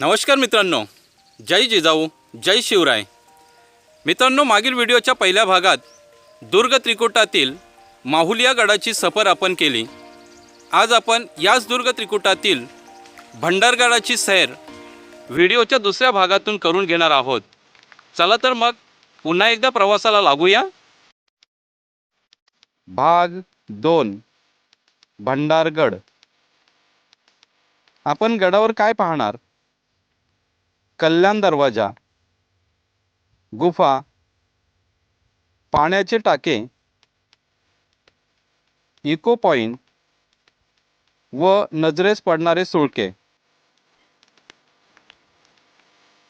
नमस्कार मित्रांनो. जय जिजाऊ जय शिवराय. मित्रांनो मागील व्हिडिओच्या पहिल्या भागात दुर्ग त्रिकुटातील माहुलिया गडाची सफर आपण केली. आज आपण याच दुर्ग त्रिकुटातील भंडारगडाची सैर व्हिडिओच्या दुसऱ्या भागातून करून घेणार आहोत. चला तर मग पुन्हा एकदा प्रवासाला लागूया. भाग दोन भंडारगड. आपण गडावर काय पाहणार? कल्याण दरवाजा गुफा पाण्याचे टाके इको पॉईंट व नजरेस पडणारे सुळके.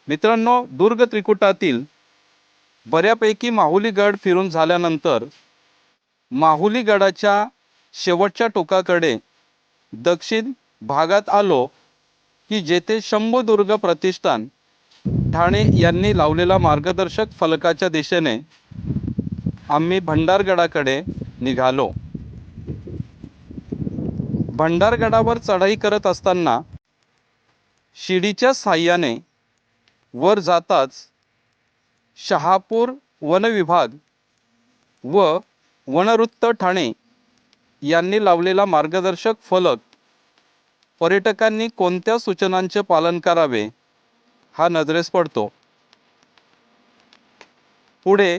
मित्रांनो दुर्ग त्रिकुटातील बऱ्यापैकी माहुली गड फिरून झाल्यानंतर माहुली गडाच्या शेवटच्या टोकाकडे दक्षिण भागात आलो की जेथे शंभुदुर्ग प्रतिष्ठान ठाणे यांनी लावलेला मार्गदर्शक फलकाच्या दिशेने आम्ही भंडारगडाकडे निघालो. भंडारगडावर चढाई करत असताना शिडीच्या साह्याने वर जाताच शहापूर वनविभाग व वनवृत्त ठाणे यांनी लावलेला मार्गदर्शक फलक पर्यटकांनी कोणत्या सूचनांचे पालन करावे? हा नजरेस पडतो. पुढे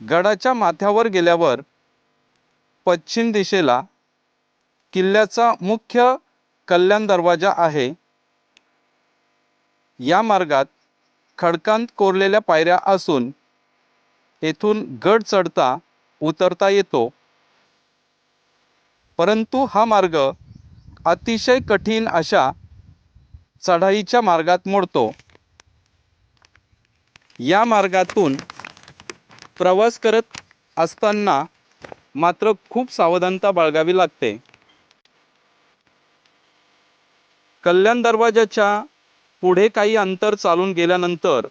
गडाच्या माथ्यावर गेल्यावर पश्चिम दिशेला किल्ल्याचा मुख्य कल्याण दरवाजा आहे. या मार्गात खडकांत कोरलेल्या पायऱ्या असून येथून गड चढता उतरता येतो. परंतु हा मार्ग अतिशय कठीण अशा चढाईच्या मार्गात मोडतो. या मार्गातून प्रवास करत असताना मात्र खूप सावधानता बाळगावी लागते. कल्याण दरवाजाच्या पुढे काही अंतर चालून गेल्यानंतर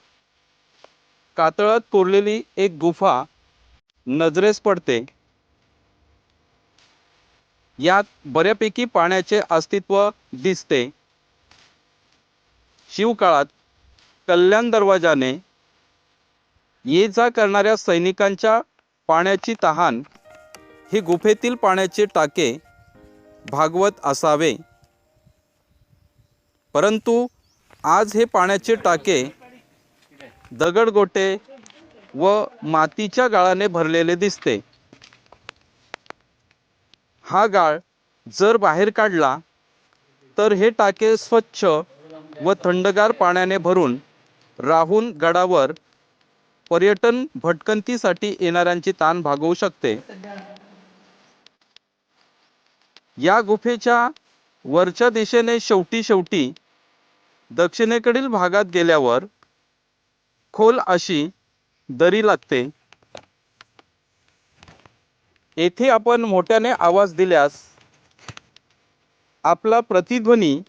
कातळात कोरलेली एक गुफा नजरेस पडते. यात बऱ्यापैकी पाण्याचे अस्तित्व दिसते. शिवकाळात कल्याण दरवाजाने ये जा करणाऱ्या सैनिकांच्या पाण्याची तहान हे गुफेतील पाण्याचे टाके भागवत असावे. परंतु आज हे पाण्याचे टाके दगडगोटे व मातीच्या गाळाने भरलेले दिसते. हा गाळ जर बाहेर काढला तर हे टाके स्वच्छ व थंडगार पाण्याने भरून राहून गडावर पर्यटन भटकंतीसाठी येणाऱ्यांची ताण भागवू शकते. या गुफेच्या वरच्या दिशेने शेवटी शेवटी दक्षिणेकडील भागात गेल्यावर खोल अशी दरी लागते. येथे आपण मोठ्याने आवाज दिल्यास आपला प्रतिध्वनी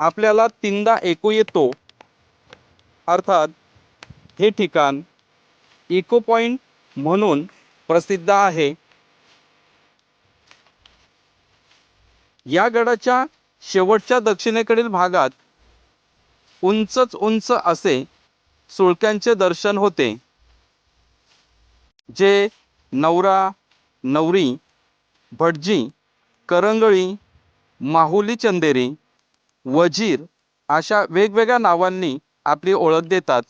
आपल्याला तीनदा ऐकू येतो. अर्थात हे ठिकाण इको पॉइंट म्हणून प्रसिद्ध आहे. या गडाच्या शेवटच्या दक्षिणेकडील भागात उंचच उंच असे सुळक्यांचे दर्शन होते जे नवरा नवरी भटजी करंगळी माहुली चंदेरी वजीर अशा वेगवेगळ्या नावांनी आपली ओळख देतात.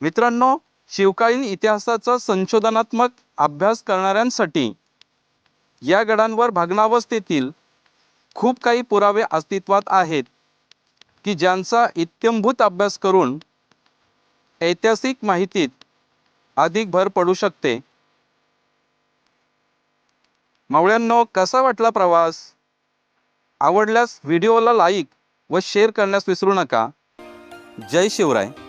मित्रांनो शिवकालीन इतिहासाचा संशोधनात्मक अभ्यास करणाऱ्यांसाठी या गडांवर भग्नावस्थेतील खूप काही पुरावे अस्तित्वात आहेत की ज्यांचा इत्यंभूत अभ्यास करून ऐतिहासिक माहितीत अधिक भर पडू शकते. मावळ्यांनो कसा वाटला प्रवास? आवडल्यास व्हिडिओला लाईक व शेअर करण्यास विसरू नका. जय शिवराय.